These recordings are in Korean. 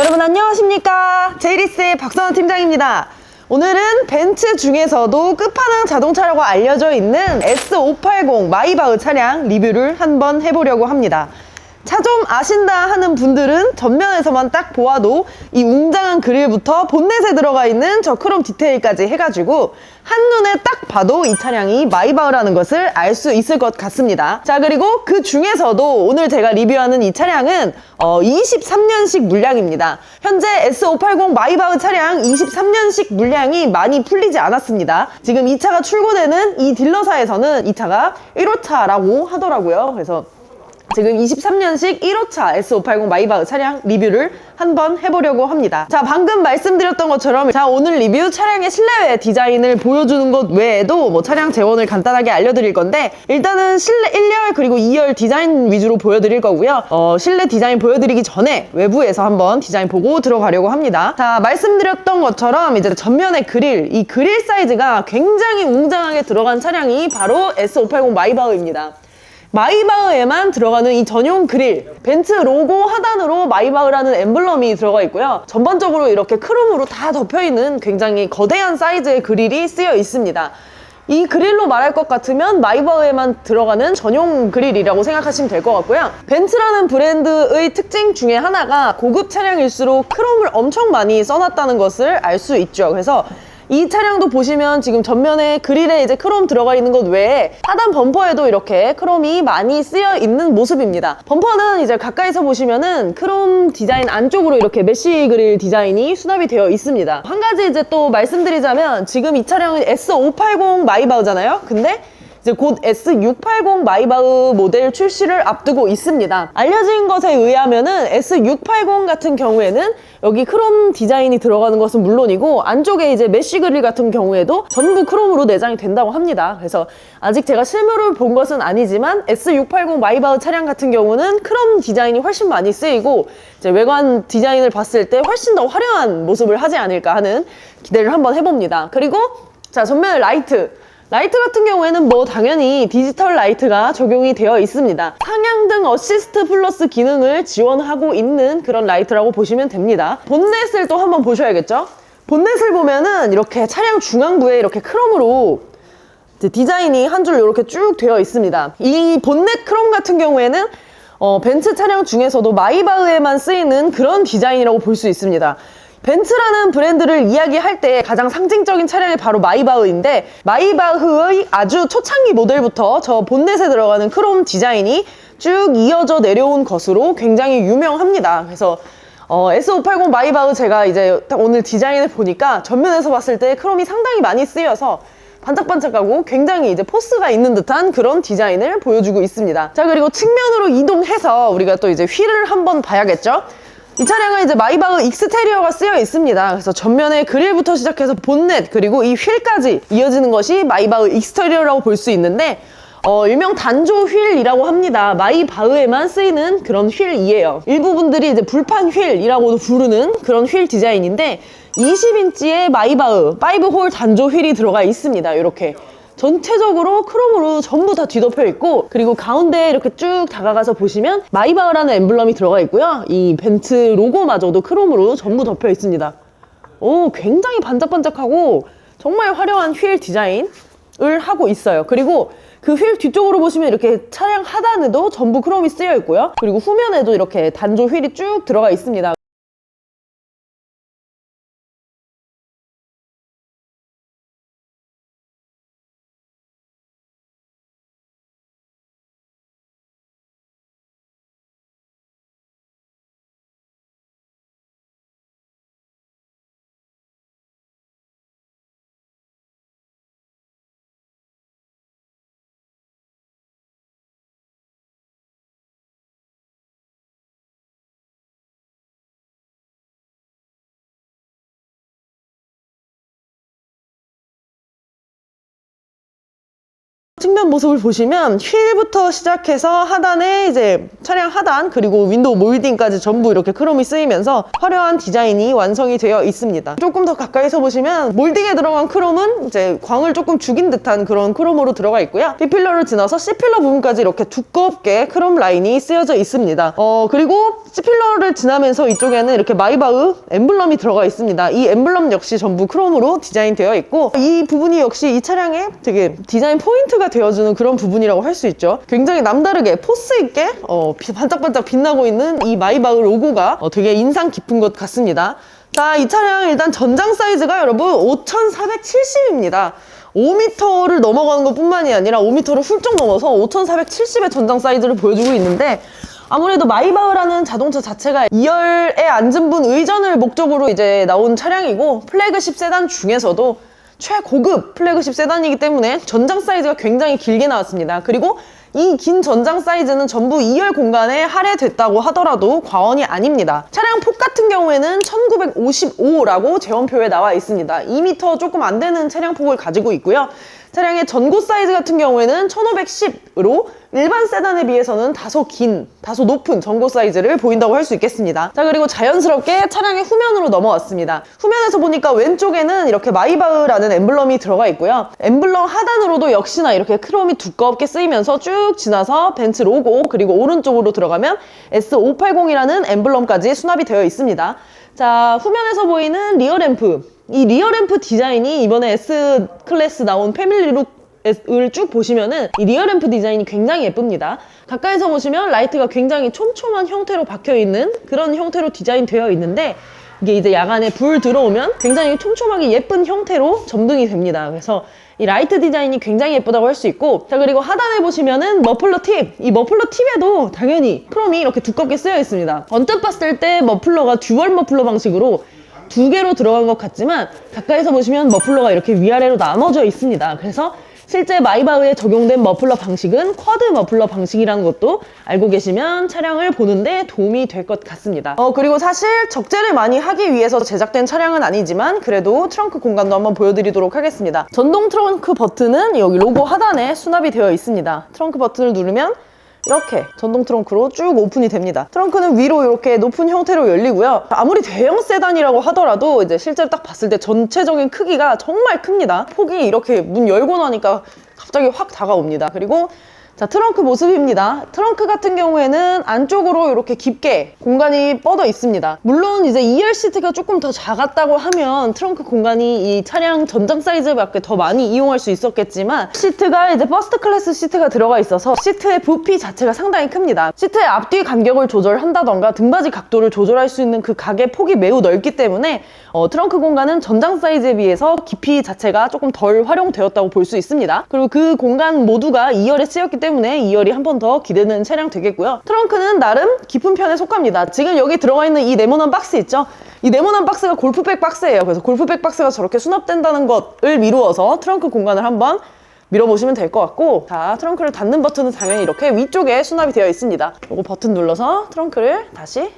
여러분 안녕하십니까? 제이리스의 박선원 팀장입니다. 오늘은 벤츠 중에서도 끝판왕 자동차라고 알려져 있는 S580 마이바흐 차량 리뷰를 한번 해보려고 합니다 차 좀 아신다 하는 분들은 전면에서만 딱 보아도 이 웅장한 그릴부터 본넷에 들어가 있는 저 크롬 디테일까지 해가지고 한눈에 딱 봐도 이 차량이 마이바흐라는 것을 알 수 있을 것 같습니다. 자 그리고 그 중에서도 오늘 제가 리뷰하는 이 차량은 어, 23년식 물량입니다. 현재 S580 마이바흐 차량 23년식 물량이 많이 풀리지 않았습니다. 지금 이 차가 출고되는 이 딜러사에서는 이 차가 1호차라고 하더라고요. 그래서 지금 23년식 1호차 S580 마이바흐 차량 리뷰를 한번 해보려고 합니다. 자, 방금 말씀드렸던 것처럼 자, 오늘 리뷰 차량의 실내외 디자인을 보여주는 것 외에도 뭐 차량 재원을 간단하게 알려드릴 건데 일단은 실내 1열 그리고 2열 디자인 위주로 보여드릴 거고요. 어, 실내 디자인 보여드리기 전에 외부에서 한번 디자인 보고 들어가려고 합니다. 자, 말씀드렸던 것처럼 이제 전면의 그릴, 이 그릴 사이즈가 굉장히 웅장하게 들어간 차량이 바로 S580 마이바흐입니다. 마이바흐에만 들어가는 이 전용 그릴 벤츠 로고 하단으로 마이바흐라는 엠블럼이 들어가 있고요. 전반적으로 이렇게 크롬으로 다 덮여있는 굉장히 거대한 사이즈의 그릴이 쓰여 있습니다. 이 그릴로 말할 것 같으면 마이바흐에만 들어가는 전용 그릴이라고 생각하시면 될 것 같고요. 벤츠라는 브랜드의 특징 중에 하나가 고급 차량일수록 크롬을 엄청 많이 써놨다는 것을 알 수 있죠. 그래서 이 차량도 보시면 지금 전면에 그릴에 이제 크롬 들어가 있는 것 외에 하단 범퍼에도 이렇게 크롬이 많이 쓰여 있는 모습입니다. 범퍼는 이제 가까이서 보시면은 크롬 디자인 안쪽으로 이렇게 메쉬 그릴 디자인이 수납이 되어 있습니다. 한 가지 이제 또 말씀드리자면 지금 이 차량은 S580 마이바흐잖아요. 근데 이제 곧 S680 마이바흐 모델 출시를 앞두고 있습니다. 알려진 것에 의하면은 S680 같은 경우에는 여기 크롬 디자인이 들어가는 것은 물론이고 안쪽에 이제 메쉬 그릴 같은 경우에도 전부 크롬으로 내장이 된다고 합니다. 그래서 아직 제가 실물을 본 것은 아니지만 S680 마이바흐 차량 같은 경우는 크롬 디자인이 훨씬 많이 쓰이고 이제 외관 디자인을 봤을 때 훨씬 더 화려한 모습을 하지 않을까 하는 기대를 한번 해봅니다. 그리고 자 전면에 라이트 라이트 같은 경우에는 뭐 당연히 디지털 라이트가 적용이 되어 있습니다. 상향등 어시스트 플러스 기능을 지원하고 있는 그런 라이트라고 보시면 됩니다. 본넷을 또 한번 보셔야겠죠? 본넷을 보면은 이렇게 차량 중앙부에 이렇게 크롬으로 디자인이 한 줄 이렇게 쭉 되어 있습니다. 이 본넷 크롬 같은 경우에는 어, 벤츠 차량 중에서도 마이바흐에만 쓰이는 그런 디자인이라고 볼 수 있습니다. 벤츠라는 브랜드를 이야기할 때 가장 상징적인 차량이 바로 마이바흐인데 마이바흐의 아주 초창기 모델부터 저 본넷에 들어가는 크롬 디자인이 쭉 이어져 내려온 것으로 굉장히 유명합니다. 그래서 어, S580 마이바흐 제가 이제 딱 오늘 디자인을 보니까 전면에서 봤을 때 크롬이 상당히 많이 쓰여서 반짝반짝하고 굉장히 이제 포스가 있는 듯한 그런 디자인을 보여주고 있습니다. 자, 그리고 측면으로 이동해서 우리가 또 이제 휠을 한번 봐야겠죠? 이 차량은 이제 마이바흐 익스테리어가 쓰여 있습니다. 그래서 전면에 그릴부터 시작해서 본넷 그리고 이 휠까지 이어지는 것이 마이바흐 익스테리어라고 볼 수 있는데 어, 일명 단조 휠이라고 합니다. 마이바흐에만 쓰이는 그런 휠이에요. 일부분들이 이제 불판 휠이라고도 부르는 그런 휠 디자인인데 20인치의 마이바흐 5홀 단조 휠이 들어가 있습니다. 이렇게 전체적으로 크롬으로 전부 다 뒤덮여 있고 그리고 가운데에 이렇게 쭉 다가가서 보시면 마이바흐라는 엠블럼이 들어가 있고요. 이 벤츠 로고마저도 크롬으로 전부 덮여 있습니다. 오, 굉장히 반짝반짝하고 정말 화려한 휠 디자인을 하고 있어요. 그리고 그 휠 뒤쪽으로 보시면 이렇게 차량 하단에도 전부 크롬이 쓰여 있고요. 그리고 후면에도 이렇게 단조 휠이 쭉 들어가 있습니다. 측면 모습을 보시면 휠부터 시작해서 하단에 이제 차량 하단 그리고 윈도우 몰딩까지 전부 이렇게 크롬이 쓰이면서 화려한 디자인이 완성이 되어 있습니다. 조금 더 가까이서 보시면 몰딩에 들어간 크롬은 이제 광을 조금 죽인 듯한 그런 크롬으로 들어가 있고요. B필러를 지나서 C필러 부분까지 이렇게 두껍게 크롬 라인이 쓰여져 있습니다. 어 그리고 C필러를 지나면서 이쪽에는 이렇게 마이바흐 엠블럼이 들어가 있습니다. 이 엠블럼 역시 전부 크롬으로 디자인되어 있고 이 부분이 역시 이 차량의 되게 디자인 포인트가 되어주는 그런 부분이라고 할 수 있죠. 굉장히 남다르게 포스 있게 어, 비- 반짝반짝 빛나고 있는 이 마이바흐 로고가 어, 되게 인상 깊은 것 같습니다. 자, 이 차량 일단 전장 사이즈가 여러분 5,470입니다. 5m를 넘어가는 것 뿐만이 아니라 5m를 훌쩍 넘어서 5,470의 전장 사이즈를 보여주고 있는데 아무래도 마이바흐라는 자동차 자체가 2열에 앉은 분 의전을 목적으로 이제 나온 차량이고 플래그십 세단 중에서도 최고급 플래그십 세단이기 때문에 전장 사이즈가 굉장히 길게 나왔습니다. 그리고 이긴 전장 사이즈는 전부 2열 공간에 할애됐다고 하더라도 과언이 아닙니다. 차량 폭 같은 경우에는 1955라고 제원표에 나와 있습니다. 2m 조금 안 되는 차량 폭을 가지고 있고요. 차량의 전고 사이즈 같은 경우에는 1510으로 일반 세단에 비해서는 다소 긴, 다소 높은 전고 사이즈를 보인다고 할 수 있겠습니다. 자, 그리고 자연스럽게 차량의 후면으로 넘어왔습니다. 후면에서 보니까 왼쪽에는 이렇게 마이바흐라는 엠블럼이 들어가 있고요. 엠블럼 하단으로도 역시나 이렇게 크롬이 두껍게 쓰이면서 쭉 지나서 벤츠 로고, 그리고 오른쪽으로 들어가면 S580이라는 엠블럼까지 수납이 되어 있습니다. 자, 후면에서 보이는 리어 램프. 이 리어 램프 디자인이 이번에 S 클래스 나온 패밀리룩 을쭉 보시면은 이 리어램프 디자인이 굉장히 예쁩니다. 가까이서 보시면 라이트가 굉장히 촘촘한 형태로 박혀 있는 그런 형태로 디자인 되어 있는데 이게 이제 야간에 불 들어오면 굉장히 촘촘하게 예쁜 형태로 점등이 됩니다. 그래서 이 라이트 디자인이 굉장히 예쁘다고 할 수 있고 자 그리고 하단에 보시면은 머플러 팁! 이 머플러 팁에도 당연히 크롬이 이렇게 두껍게 쓰여 있습니다. 언뜻 봤을 때 머플러가 듀얼 머플러 방식으로 두 개로 들어간 것 같지만 가까이서 보시면 머플러가 이렇게 위아래로 나눠져 있습니다. 그래서 실제 마이바흐에 적용된 머플러 방식은 쿼드 머플러 방식이라는 것도 알고 계시면 차량을 보는데 도움이 될 것 같습니다. 어, 그리고 사실 적재를 많이 하기 위해서 제작된 차량은 아니지만 그래도 트렁크 공간도 한번 보여드리도록 하겠습니다. 전동 트렁크 버튼은 여기 로고 하단에 수납이 되어 있습니다. 트렁크 버튼을 누르면 이렇게 전동 트렁크로 쭉 오픈이 됩니다. 트렁크는 위로 이렇게 높은 형태로 열리고요. 아무리 대형 세단이라고 하더라도 이제 실제로 딱 봤을 때 전체적인 크기가 정말 큽니다. 폭이 이렇게 문 열고 나니까 갑자기 확 다가옵니다. 그리고 자, 트렁크 모습입니다. 트렁크 같은 경우에는 안쪽으로 이렇게 깊게 공간이 뻗어 있습니다. 물론 이제 2열 시트가 조금 더 작았다고 하면 트렁크 공간이 이 차량 전장 사이즈밖에 더 많이 이용할 수 있었겠지만 시트가 이제 퍼스트 클래스 시트가 들어가 있어서 시트의 부피 자체가 상당히 큽니다. 시트의 앞뒤 간격을 조절한다던가 등받이 각도를 조절할 수 있는 그 각의 폭이 매우 넓기 때문에 어, 트렁크 공간은 전장 사이즈에 비해서 깊이 자체가 조금 덜 활용되었다고 볼 수 있습니다. 그리고 그 공간 모두가 2열에 쓰였기 때문에 2열이 한 번 더 기대되는 차량 되겠고요. 트렁크는 나름 깊은 편에 속합니다. 지금 여기 들어가 있는 이 네모난 박스 있죠? 이 네모난 박스가 골프백 박스예요. 그래서 골프백 박스가 저렇게 수납된다는 것을 미루어서 트렁크 공간을 한번 밀어보시면 될 것 같고 자 트렁크를 닫는 버튼은 당연히 이렇게 위쪽에 수납이 되어 있습니다. 요거 버튼 눌러서 트렁크를 다시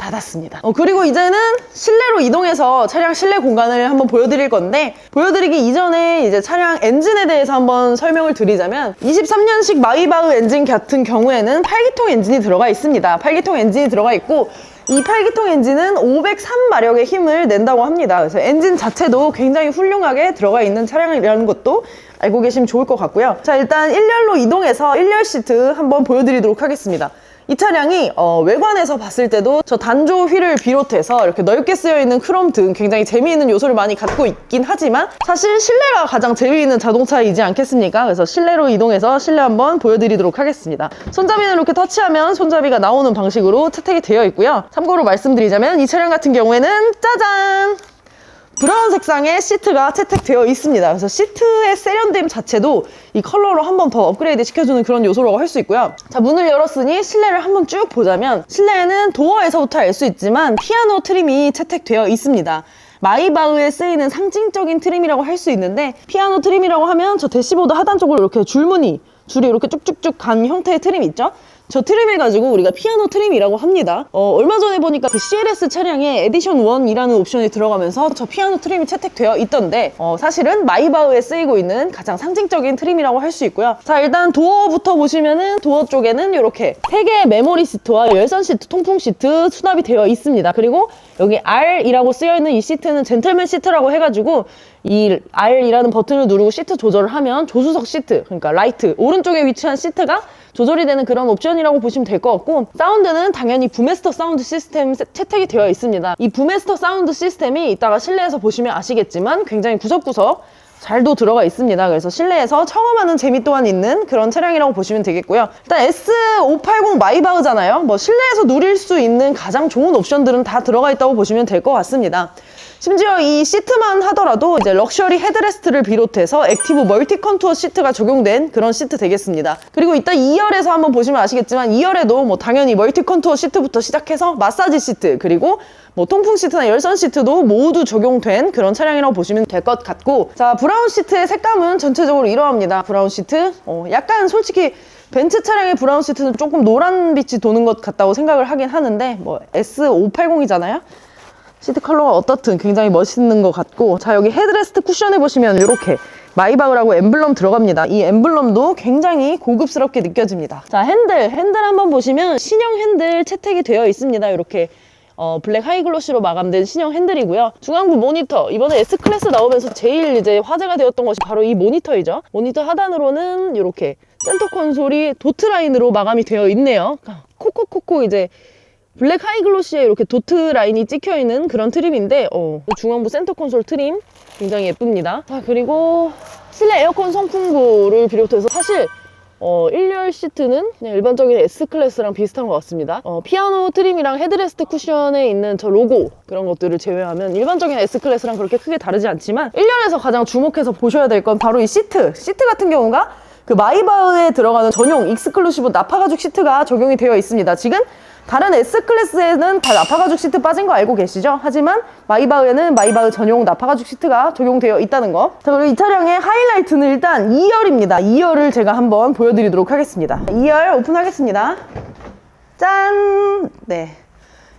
닫았습니다. 어, 그리고 이제는 실내로 이동해서 차량 실내 공간을 한번 보여드릴 건데 보여드리기 이전에 이제 차량 엔진에 대해서 한번 설명을 드리자면 23년식 마이바흐 엔진 같은 경우에는 8기통 엔진이 들어가 있습니다. 8기통 엔진이 들어가 있고 이 8기통 엔진은 503마력의 힘을 낸다고 합니다. 그래서 엔진 자체도 굉장히 훌륭하게 들어가 있는 차량이라는 것도 알고 계시면 좋을 것 같고요. 자, 일단 1열로 이동해서 1열 시트 한번 보여드리도록 하겠습니다. 이 차량이 어, 외관에서 봤을 때도 저 단조 휠을 비롯해서 이렇게 넓게 쓰여있는 크롬 등 굉장히 재미있는 요소를 많이 갖고 있긴 하지만 사실 실내가 가장 재미있는 자동차이지 않겠습니까? 그래서 실내로 이동해서 실내 한번 보여드리도록 하겠습니다. 손잡이는 이렇게 터치하면 손잡이가 나오는 방식으로 채택이 되어 있고요. 참고로 말씀드리자면 이 차량 같은 경우에는 짜잔! 브라운 색상의 시트가 채택되어 있습니다. 그래서 시트의 세련됨 자체도 이 컬러로 한 번 더 업그레이드 시켜주는 그런 요소라고 할 수 있고요. 자, 문을 열었으니 실내를 한번 쭉 보자면 실내에는 도어에서부터 알 수 있지만 피아노 트림이 채택되어 있습니다. 마이바흐에 쓰이는 상징적인 트림이라고 할 수 있는데 피아노 트림이라고 하면 저 대시보드 하단 쪽으로 이렇게 줄무늬 줄이 이렇게 쭉쭉쭉 간 형태의 트림 있죠? 저 트림 해가지고 우리가 피아노 트림이라고 합니다. 어, 얼마 전에 보니까 그 CLS 차량에 에디션 1이라는 옵션이 들어가면서 저 피아노 트림이 채택되어 있던데 어, 사실은 마이바흐에 쓰이고 있는 가장 상징적인 트림이라고 할 수 있고요. 자 일단 도어부터 보시면은 도어 쪽에는 이렇게 3개의 메모리 시트와 열선 시트, 통풍 시트 수납이 되어 있습니다. 그리고 여기 R이라고 쓰여있는 이 시트는 젠틀맨 시트라고 해가지고 이 R이라는 버튼을 누르고 시트 조절을 하면 조수석 시트, 그러니까 라이트, 오른쪽에 위치한 시트가 조절이 되는 그런 옵션이라고 보시면 될 것 같고 사운드는 당연히 부메스터 사운드 시스템 세- 채택이 되어 있습니다. 이 부메스터 사운드 시스템이 이따가 실내에서 보시면 아시겠지만 굉장히 구석구석 잘도 들어가 있습니다. 그래서 실내에서 청음하는 재미 또한 있는 그런 차량이라고 보시면 되겠고요. 일단 S580 마이바흐잖아요. 뭐 실내에서 누릴 수 있는 가장 좋은 옵션들은 다 들어가 있다고 보시면 될 것 같습니다. 심지어 이 시트만 하더라도 이제 럭셔리 헤드레스트를 비롯해서 액티브 멀티 컨투어 시트가 적용된 그런 시트 되겠습니다. 그리고 이따 2열에서 한번 보시면 아시겠지만 2열에도 뭐 당연히 멀티 컨투어 시트부터 시작해서 마사지 시트 그리고 뭐 통풍 시트나 열선 시트도 모두 적용된 그런 차량이라고 보시면 될 것 같고 자 브라운 시트의 색감은 전체적으로 이러합니다. 브라운 시트 어, 약간 솔직히 벤츠 차량의 브라운 시트는 조금 노란 빛이 도는 것 같다고 생각을 하긴 하는데 뭐 S580이잖아요. 시트 컬러가 어떻든 굉장히 멋있는 것 같고 자 여기 헤드레스트 쿠션에 보시면 이렇게 마이바흐라고 엠블럼 들어갑니다 이 엠블럼도 굉장히 고급스럽게 느껴집니다 자 핸들 핸들 한번 보시면 신형 핸들 채택이 되어 있습니다 이렇게 어, 블랙 하이글로시로 마감된 신형 핸들이고요. 중앙부 모니터. 이번에 S클래스 나오면서 제일 이제 화제가 되었던 것이 바로 이 모니터이죠. 모니터 하단으로는 이렇게 센터 콘솔이 도트 라인으로 마감이 되어 있네요. 코코코코 이제 블랙 하이글로시에 이렇게 도트 라인이 찍혀 있는 그런 트림인데 어, 중앙부 센터 콘솔 트림 굉장히 예쁩니다. 자 그리고 실내 에어컨 송풍구를 비롯해서 사실 어, 1열 시트는 그냥 일반적인 S클래스랑 비슷한 것 같습니다. 어, 피아노 트림이랑 헤드레스트 쿠션에 있는 저 로고 그런 것들을 제외하면 일반적인 S클래스랑 그렇게 크게 다르지 않지만 1열에서 가장 주목해서 보셔야 될 건 바로 이 시트. 시트 같은 경우가 그 마이바흐에 들어가는 전용 익스클루시브 나파 가죽 시트가 적용이 되어 있습니다. 지금 다른 S클래스에는 다 나파가죽 시트 빠진 거 알고 계시죠? 하지만 마이바흐에는 마이바흐 전용 나파가죽 시트가 적용되어 있다는 거. 자, 그리고 이 차량의 하이라이트는 일단 2열입니다. 2열을 제가 한번 보여드리도록 하겠습니다. 2열 오픈하겠습니다. 짠! 네.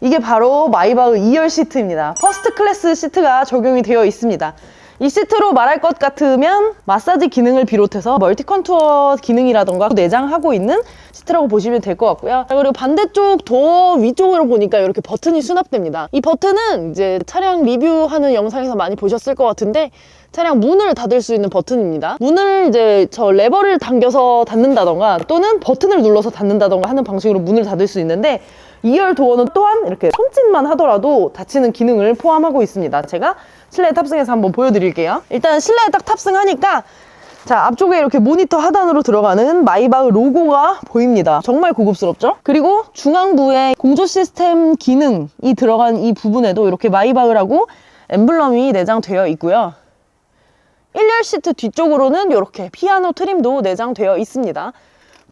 이게 바로 마이바흐 2열 시트입니다. 퍼스트 클래스 시트가 적용이 되어 있습니다. 이 시트로 말할 것 같으면 마사지 기능을 비롯해서 멀티 컨투어 기능이라던가 내장하고 있는 시트라고 보시면 될 것 같고요. 자, 그리고 반대쪽 도어 위쪽으로 보니까 이렇게 버튼이 수납됩니다. 이 버튼은 이제 차량 리뷰하는 영상에서 많이 보셨을 것 같은데 차량 문을 닫을 수 있는 버튼입니다. 문을 이제 저 레버를 당겨서 닫는다던가 또는 버튼을 눌러서 닫는다던가 하는 방식으로 문을 닫을 수 있는데 2열 도어는 또한 이렇게 손짓만 하더라도 닫히는 기능을 포함하고 있습니다. 제가 실내에 탑승해서 한번 보여드릴게요. 일단 실내에 딱 탑승하니까 자 앞쪽에 이렇게 모니터 하단으로 들어가는 마이바흐 로고가 보입니다. 정말 고급스럽죠? 그리고 중앙부에 공조 시스템 기능이 들어간 이 부분에도 이렇게 마이바흐라고 엠블럼이 내장되어 있고요. 1열 시트 뒤쪽으로는 이렇게 피아노 트림도 내장되어 있습니다.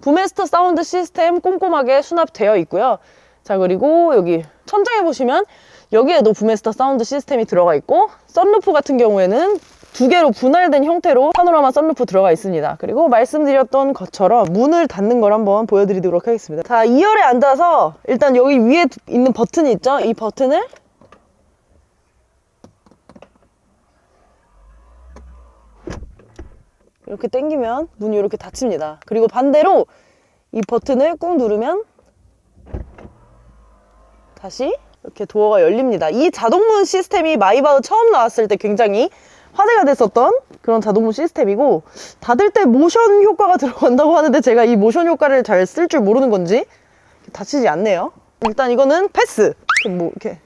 부메스터 사운드 시스템 꼼꼼하게 수납되어 있고요. 자 그리고 여기 천장에 보시면 여기에도 부메스터 사운드 시스템이 들어가 있고 썬루프 같은 경우에는 두 개로 분할된 형태로 파노라마 썬루프 들어가 있습니다. 그리고 말씀드렸던 것처럼 문을 닫는 걸 한번 보여드리도록 하겠습니다. 자 2열에 앉아서 일단 여기 위에 있는 버튼이 있죠? 이 버튼을 이렇게 당기면 문이 이렇게 닫힙니다. 그리고 반대로 이 버튼을 꾹 누르면 다시 이렇게 도어가 열립니다. 이 자동문 시스템이 마이바흐 처음 나왔을 때 굉장히 화제가 됐었던 그런 자동문 시스템이고 닫을 때 모션 효과가 들어간다고 하는데 제가 이 모션 효과를 잘 쓸 줄 모르는 건지 닫히지 않네요. 일단 이거는 패스. 뭐 이렇게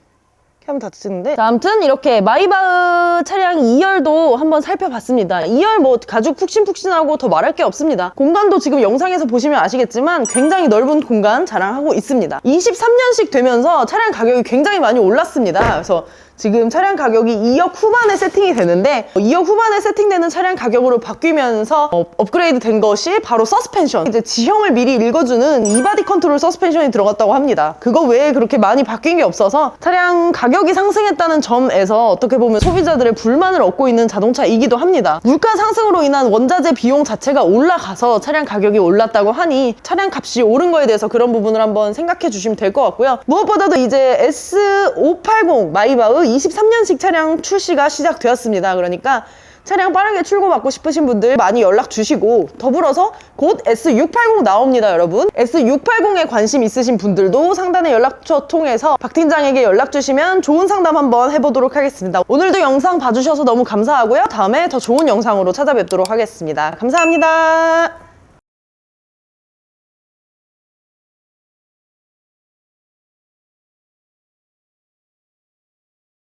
하면 닫히는데? 자, 아무튼 이렇게 마이바흐 차량 2열도 한번 살펴봤습니다. 2열 뭐 가죽 푹신푹신하고 더 말할 게 없습니다. 공간도 지금 영상에서 보시면 아시겠지만 굉장히 넓은 공간 자랑하고 있습니다. 23년식 되면서 차량 가격이 굉장히 많이 올랐습니다. 그래서 지금 차량 가격이 2억 후반에 세팅이 되는데 2억 후반에 세팅되는 차량 가격으로 바뀌면서 어, 업그레이드 된 것이 바로 서스펜션. 이제 지형을 미리 읽어주는 이바디 컨트롤 서스펜션이 들어갔다고 합니다. 그거 외에 그렇게 많이 바뀐 게 없어서 차량 가격이 상승했다는 점에서 어떻게 보면 소비자들의 불만을 얻고 있는 자동차이기도 합니다. 물가 상승으로 인한 원자재 비용 자체가 올라가서 차량 가격이 올랐다고 하니 차량 값이 오른 거에 대해서 그런 부분을 한번 생각해 주시면 될 것 같고요. 무엇보다도 이제 S580 마이바흐 23년식 차량 출시가 시작되었습니다. 그러니까 차량 빠르게 출고받고 싶으신 분들 많이 연락 주시고 더불어서 곧 S680 나옵니다 여러분. S680에 관심 있으신 분들도 상단의 연락처 통해서 박 팀장에게 연락 주시면 좋은 상담 한번 해보도록 하겠습니다. 오늘도 영상 봐주셔서 너무 감사하고요. 다음에 더 좋은 영상으로 찾아뵙도록 하겠습니다. 감사합니다